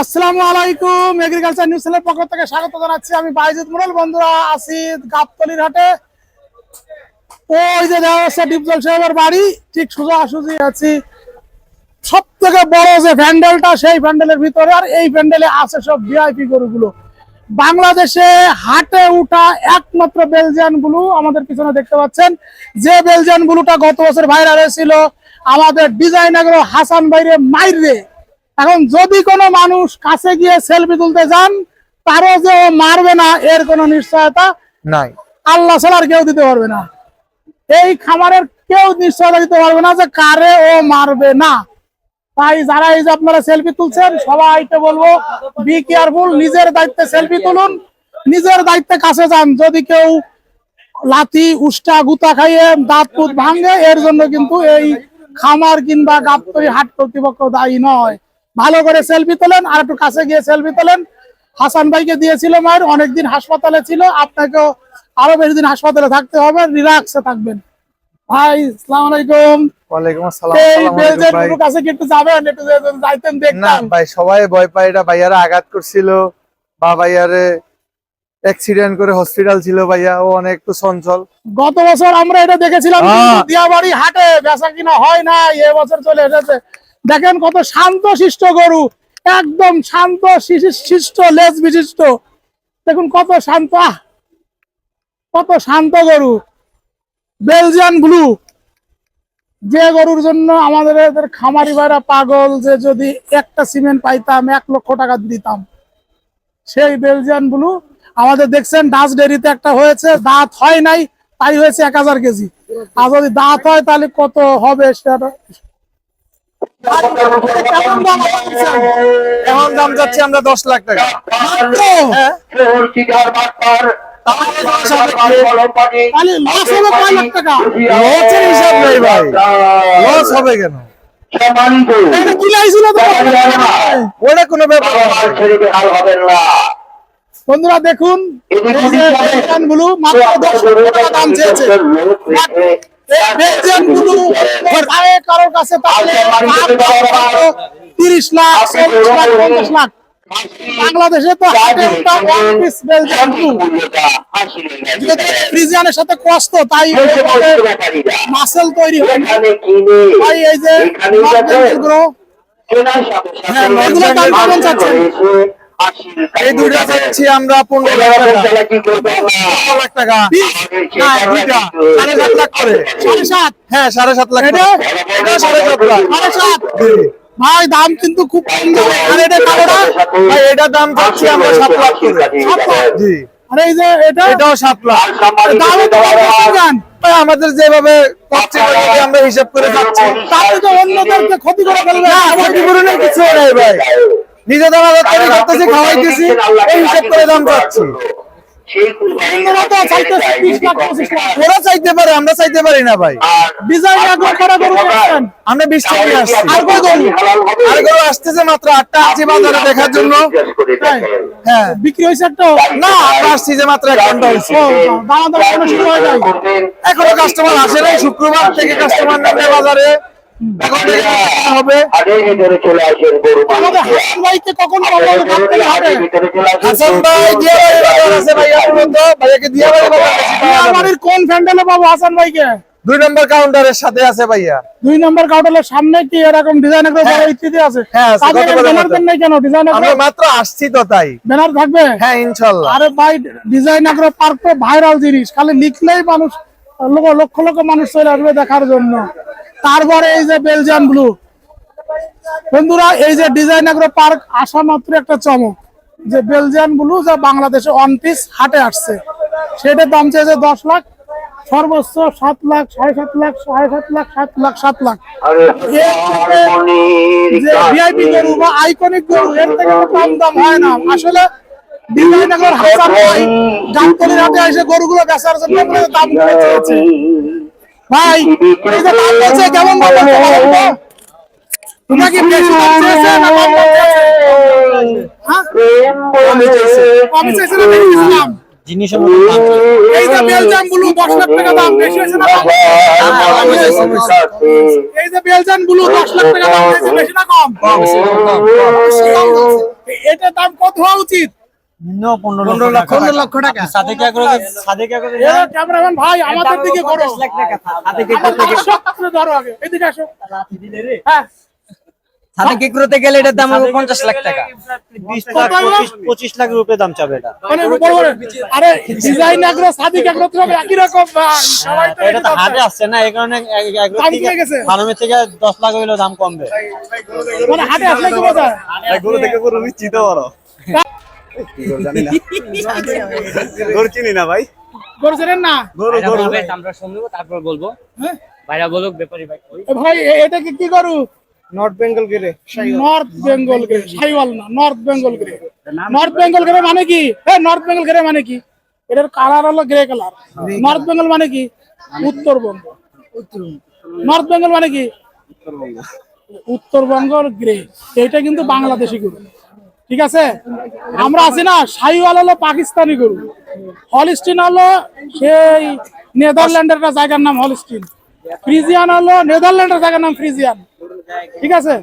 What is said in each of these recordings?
আসসালামু আলাইকুম agriculture news চ্যানেলের পক্ষ থেকে স্বাগত জানাচ্ছি আমি বাইজিৎ মুরাল বন্ধুরা আছি গাবতলির হাটে। ওই যে দেখা যাচ্ছে ডিপজল সাহেবের বাড়ি। ঠিক সোজা সুজি আছি। সব থেকে বড় যে প্যান্ডেলটা সেই প্যান্ডেলের ভিতরে আর এই প্যান্ডেলে আছে সব ভিআইপি গরুগুলো। বাংলাদেশে হাটে উঠা একমাত্র বেলজিয়ান ব্লু আমাদের পিছনে দেখতে পাচ্ছেন। যে বেলজিয়ান ব্লুটা গত বছর ভাইরাল হয়েছিল, আমাদের ডিজাইনার হাসান বাইরে মাইরে। এখন যদি কোনো মানুষ কাছে গিয়ে সেলফি তুলতে যান তারও যে ও মারবে না এর কোনো নিশ্চয়তা নাই। আল্লাহ ছাড়া কেউ দিতে পারবে না। এই খামারের কেউ নিশ্চয়তা দিতে পারবে না যে কারে ও মারবে না। তাই যারা এই যে আপনারা সেলফি তুলছেন সবাইকে বলব বি কেয়ারফুল নিজের দায়িত্বে সেলফি তুলুন নিজের দায়িত্বে কাছে যান। যদি কেউ লাথি উষ্টা গুতা খাইয়ে দাঁত পুত ভাঙে এর জন্য কিন্তু এই খামার কিংবা গাবতলি হাট কর্তৃপক্ষ দায়ী নয়। ভালো করে সেলফি তোলেন আর একটু কাছে গিয়ে সেলফি তোলেন। হাসান ভাইকে দিয়েছিল মায়ের অনেকদিন হাসপাতালে ছিল আপনাকেও আরও বেশি দিন হাসপাতালে থাকতে হবে রিল্যাক্সে থাকবেন। ভাই সালাম আলাইকুম। ওয়ালাইকুম আসসালাম এই বেলজের ভাই। কাছে কি একটু যাবেন একটু যে- যাইতেন না ভাই সবাই ভয় পায় এটা ভাইয়ারা আঘাত করছিল বা ভাইয়ারে অ্যাক্সিডেন্ট করে হসপিটাল ছিল ভাইয়া ও অনেক একটু চঞ্চল। গত বছর আমরা এটা দেখেছিলাম হ্যাঁ। দিয়াবাড়ি হাটে বেচা কিনা হয় না এ বছর চলে এসেছে। দেখেন কত শান্ত শিষ্ট গরু, একদম শান্ত শিষ্ট লেজ বিশিষ্ট দেখুন কত শান্ত কত শান্ত গরু। বেলজিয়ান ব্লু যে গরুর জন্য আমাদের এদের খামারি ভাইরা পাগল, যে যদি একটা সিমেন্ট পাইতাম, এক লক্ষ টাকা দিতাম। সেই বেলজিয়ান ব্লু আমাদের দেখছেন ডাচ ডেরিতে একটা হয়েছে, দাঁত হয় নাই, তাই হয়েছে এক হাজার কেজি। আর যদি দাঁত হয়, তাহলে কত হবে সেটা কেমন দাম আপনারা দিচ্ছেন? এখন দাম যাচ্ছে আমরা দশ লাখ টাকা? হ্যাঁ। তাহলে লস হলো কয় লাখ টাকা। লসের হিসাব নেই ভাই। লস হবে কেন? ওটা ব্যাপার। বন্ধুরা দেখুন মাত্র দশ টাকা দাম চেয়েছে। কারোর কাছে তিরিশ লাখ চল্লিশ লাখ পঞ্চাশ লাখ। বাংলাদেশে তো ফ্রিজিয়ানের সাথে কষ্ট তাই মাসেল তৈরি হয়। তাই এই যে নর্থ দাম কেমন চাচ্ছেন? এই দুইটা চাচ্ছি আমরা পনেরো লাখ টাকা। পনেরো লাখ টাকা। না দুইটা। সাড়ে সাত লাখ করে। সাড়ে সাত? হ্যাঁ সাড়ে সাত লাখ এটা? এটা সাড়ে সাত লাখ। সাড়ে সাত? ভাই দাম কিন্তু খুব কম দামে। আর এটা কালোটা? ভাই এটার দাম চাচ্ছি আমরা সাত লাখ করে। সাত লাখ? জি। আর এই যে এটা? এটাও সাত লাখ। দামে আমাদের যেভাবে আমরা হিসাব করে যাচ্ছি তাহলে তো অন্যদেরকে ক্ষতি করে ফেলবে। ক্ষতিপূরণের কিছু নেই ভাই। নিজে দাম আবার তৈরি করতেছি খাওয়াইতেছি এই হিসাব করে দাম চাচ্ছি অন্যরা তো চাইতেছে বিশ লাখ পঁচিশ লাখ ওরা চাইতে পারে আমরা চাইতে পারি না ভাই ডিজাইন একবার করা গরু দেখছেন আমরা বিশ টাকা আসছি আর কই গরু? আর গরু আসতেছে মাত্র আটটা আসছি বাজারে দেখার জন্য হ্যাঁ বিক্রি হয়েছে একটা না আমরা আসছি যে মাত্র এক ঘণ্টা হয়েছে এখনও হয় কাস্টমার আসে নাই শুক্রবার থেকে কাস্টমার নামবে বাজারে হবে। কখন কোন পাবো হাসান ভাইকে? দুই নম্বর কাউন্টারের সাথে আছে ভাইয়া। দুই নম্বর কাউন্টারের সামনে কি এরকম ডিজাইন একটা বড় ইত্যাদি আছে? হ্যাঁ, আছে, বড় ব্যানার কত? দেন নাই কেন? ডিজাইন আমরা মাত্র আসছি তো তাই। ব্যানার থাকবে? হ্যাঁ ইনশাল্লাহ। আরে ভাই ডিজাইন আগ্রহ পার্ক ভাইরাল জিনিস। খালি লিখলেই মানুষ লক্ষ লক্ষ মানুষ চলে আসবে দেখার জন্য। তারপরে এই যে বেলজিয়ান ব্লু বন্ধুরা এই যে ডিজাইন আগ্রহ পার্ক আসা মাত্র একটা চমক। যে বেলজিয়ান ব্লু যা বাংলাদেশে ওয়ান পিস হাটে আসছে। সেটার দাম চেয়েছে দশ লাখ সর্বোচ্চ সাত লাখ সাড়ে সাত লাখ সাড়ে সাত লাখ সাত লাখ সাত লাখ। ভিআইপি গরু বা আইকনিক গরু এর থেকে কম দাম হয় না। আসলে গাবতলির হাটে এসে গরুগুলো বেচার জন্য দাম করে চেয়েছি। ভাই এই যে দাম বলছে কেমন দাম বলছে বলেন তোমরা কি বেশি দাম চেয়েছে না কম দাম চেয়েছে? হ্যাঁ? কমই চেয়েছে না বেশি? এই যে ব্লু দশ লাখ টাকা দাম বেশি হয়েছে না এই যে ব্লু দশ লাখ টাকা দাম বেশি না কম? বেশি দাম এটার দাম কত হওয়া উচিত? লক্ষ লক্ষ। টাকা। সাথে কি করে সাথে কি করে এ ক্যামেরাম্যান ভাই আমাদের দিকে করো। সাথে কি আমার দর্শক আপনি ধরো আগে। এদিকে আসো। হ্যাঁ। সাথে কি করতে গেলে এটার দাম হবে পঞ্চাশ লাখ টাকা? পঁচিশ লাখ রুপে দাম চাবে এটা। মানে আরে ডিজাইন আগ্রহ সাদিক আগ্রহ সব একই রকম তো এটা তো একই আসছে না এই কারণে এক- এক- দাম থেকে ফার্মের থেকে দশ লাখ হইলেও দাম কমবে। মানে হাটে আসলে কি বোঝায়? গরু থেকে গরু নিশ্চিত বড় জানি না। গরু চিনি না ভাই? করছেন না? গরু গরু। আমরা শুনব তারপর বলব। হ্যাঁ? ভাইরা বলুক ব্যাপারী ভাই ভাই এটা কি কি করু নর্থ বেঙ্গল গিরে নর্থ বেঙ্গল গ্রে সাইওয়াল না North Bengal grey North Bengal grey মানে কি? হ্যাঁ নর্থ বেঙ্গল গ্রে মানে কি? এটার কালার হলো গ্রে কালার নর্থ বেঙ্গল মানে কি? উত্তরবঙ্গ। নর্থ বেঙ্গল মানে কি? উত্তরবঙ্গর গ্রে এটা কিন্তু বাংলাদেশি গরু। ঠিক আছে? আমরা আছি না সাইওয়াল হলো পাকিস্তানি গরু। হলিস্টিন হলো সেই নেদারল্যান্ডের একটা জায়গার নাম হলিস্টিন। ফ্রিজিয়ান হলো নেদারল্যান্ডের জায়গার নাম ফ্রিজিয়ান। ঠিক আছে?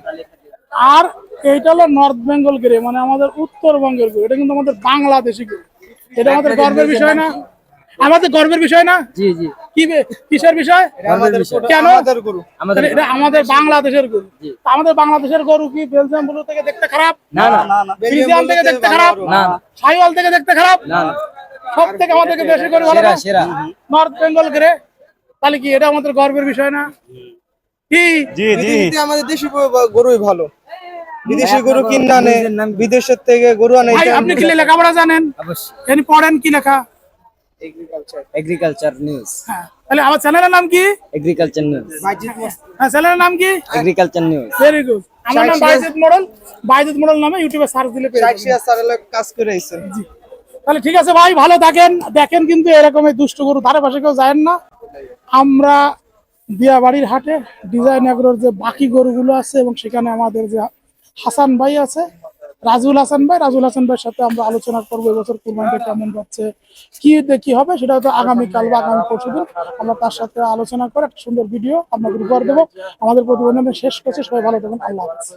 আর এইটা হলো নর্থ বেঙ্গল গ্রে মানে আমাদের উত্তরবঙ্গের গরু। এটা কিন্তু আমাদের বাংলাদেশি গরু। এটা আমাদের গর্বের বিষয় না? আমাদের গর্বের বিষয় না? জি জি। কি কিসের বিষয়? কেন? আমাদের বাংলাদেশের গরু। আমাদের বাংলাদেশের গরু কি বেলজিয়াম ব্লু থেকে দেখতে খারাপ? না না। না না থেকে দেখতে খারাপ? না সাইওয়াল থেকে দেখতে খারাপ? না না। সব থেকে আমাদেরকে দেশে গরু ভালো সেরা। নর্থ বেঙ্গল গ্রে তাহলে কি এটা আমাদের গর্বের বিষয় না? কি? জি জি। আমাদের দেশি গরুই ভালো। বিদেশি গরু কিনে আনে বিদেশের থেকে গরু আনে আপনি কি লেখাপড়া জানেন? অবশ্যই। পড়েন কি লেখা? এগ্রিকালচার নিউজ হ্যাঁ। তাহলে আমার চ্যানেলের নাম কি? এগ্রিকালচার নিউজ হ্যাঁ চ্যানেলের নাম কি? এগ্রিকালচার নিউজ ভেরি গুড আমার নাম বাইজিদ মডেল। বাইজিদ মডেল নামে ইউটিউবে সার্চ দিলে পেয়ে যাবেন। কাজ করে আইছেন। তাহলে ঠিক আছে ভাই ভালো থাকেন। দেখেন কিন্তু এরকম এই দুষ্ট গরু ধারে পাশে কেউ যায় না। আমরা দিয়াবাড়ির হাটে ডিজাইন এগ্রোর যে বাকি গরুগুলো আছে এবং সেখানে আমাদের যে হাসান ভাই আছে রাজুল হাসান ভাই, রাজুল হাসান ভাইয়ের সাথে আমরা আলোচনা করব এবছর কুরবানিটা কেমন যাচ্ছে, কি কি হবে সেটা হয়তো আগামীকাল বা আগামী পরশু দিন আমরা তার সাথে আলোচনা করে একটা সুন্দর ভিডিও আপনাদের উপহার দেবো। আমাদের প্রতিবেদন শেষ করছে, সবাই ভালো থাকবেন আল্লাহ হাফেজ।